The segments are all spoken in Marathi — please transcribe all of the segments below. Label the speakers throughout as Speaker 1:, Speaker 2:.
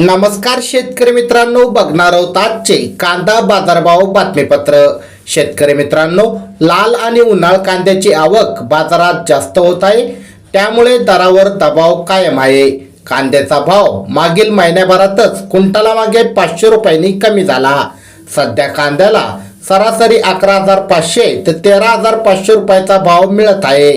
Speaker 1: नमस्कार शेतकरी मित्रांनो बघणार आहोत आजचे कांदा बाजारभाव बातमीपत्र. शेतकरी मित्रांनो लाल आणि उन्हाळ कांद्याची आवक बाजारात जास्त होत आहे. त्यामुळे दरावर दबाव कायम आहे. कांद्याचा भाव मागील महिन्याभरातच क्विंटला मागे पाचशे रुपयांनी कमी झाला. सध्या कांद्याला सरासरी अकरा हजार पाचशे ते तेरा हजार पाचशे रुपयाचा भाव मिळत आहे.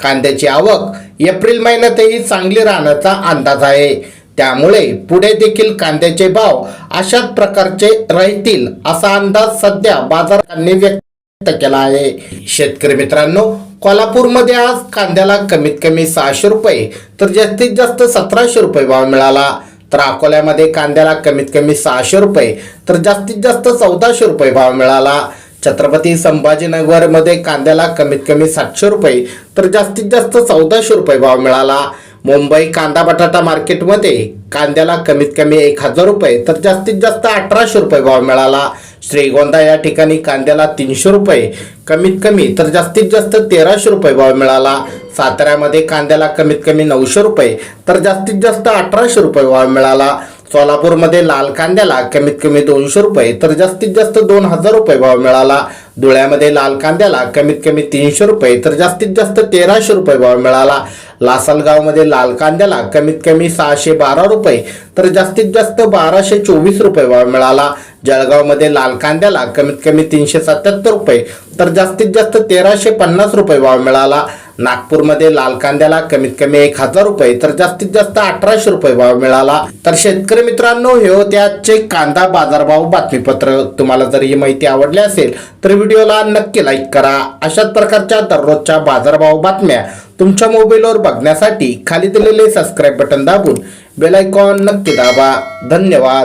Speaker 1: कांद्याची आवक एप्रिल महिन्यातही चांगली राहण्याचा अंदाज आहे. त्यामुळे पुढे देखील कांद्याचे भाव अशाच प्रकारचे राहतील असा अंदाज सध्या बाजारांनी व्यक्त केला आहे. शेतकरी मित्रांनो कोल्हापूरमध्ये आज कांद्याला कमीत कमी सहाशे रुपये तर जास्तीत जास्त सतराशे रुपये भाव मिळाला. तर अकोल्यामध्ये कांद्याला कमीत कमी सहाशे रुपये तर जास्तीत जास्त चौदाशे रुपये भाव मिळाला. छत्रपती संभाजीनगरमध्ये कांद्याला कमीत कमी सातशे रुपये तर जास्तीत जास्त चौदाशे रुपये भाव मिळाला. मुंबई कांदा बटाटा मार्केटमध्ये कांद्याला कमीत कमी एक हजार रुपये तर जास्तीत जास्त अठराशे रुपये भाव मिळाला. श्रीगोंदा या ठिकाणी कांद्याला तीनशे रुपये कमीत कमी तर जास्तीत जास्त तेराशे रुपये भाव मिळाला. साताऱ्यामध्ये कांद्याला कमीत कमी नऊशे रुपये तर जास्तीत जास्त अठराशे रुपये भाव मिळाला. सोलापूरमध्ये लाल कांद्याला कमीत कमी दोनशे रुपये तर जास्तीत जास्त दोन हजार रुपये भाव मिळाला. धुळ्यामध्ये लाल कांद्याला कमीत कमी तीनशे रुपये तर जास्तीत जास्त तेराशे रुपये भाव मिळाला. लासलगावमध्ये लाल कांद्याला कमीत कमी सहाशे बारा रुपये तर जास्तीत जास्त बाराशे चोवीस रुपये भाव मिळाला. जळगावमध्ये लाल कांद्याला कमीत कमी तीनशे सत्याहत्तर रुपये तर जास्तीत जास्त तेराशे पन्नास रुपये भाव मिळाला. नागपूरमध्ये लाल कांद्याला कमीत कमी एक हजार रुपये तर जास्तीत जास्त अठराशे रुपये भाव मिळाला. तर शेतकरी मित्रांनो हे होते आजचे कांदा बाजारभाव बातमीपत्र. तुम्हाला जर ही माहिती आवडली असेल तर व्हिडिओला नक्की लाईक करा. अशाच प्रकारच्या दररोजच्या बाजारभाव बातम्या तुमच्या मोबाईलवर बघण्यासाठी खाली दिलेले सबस्क्राईब बटन दाबून बेलायकॉन नक्की दाबा. धन्यवाद.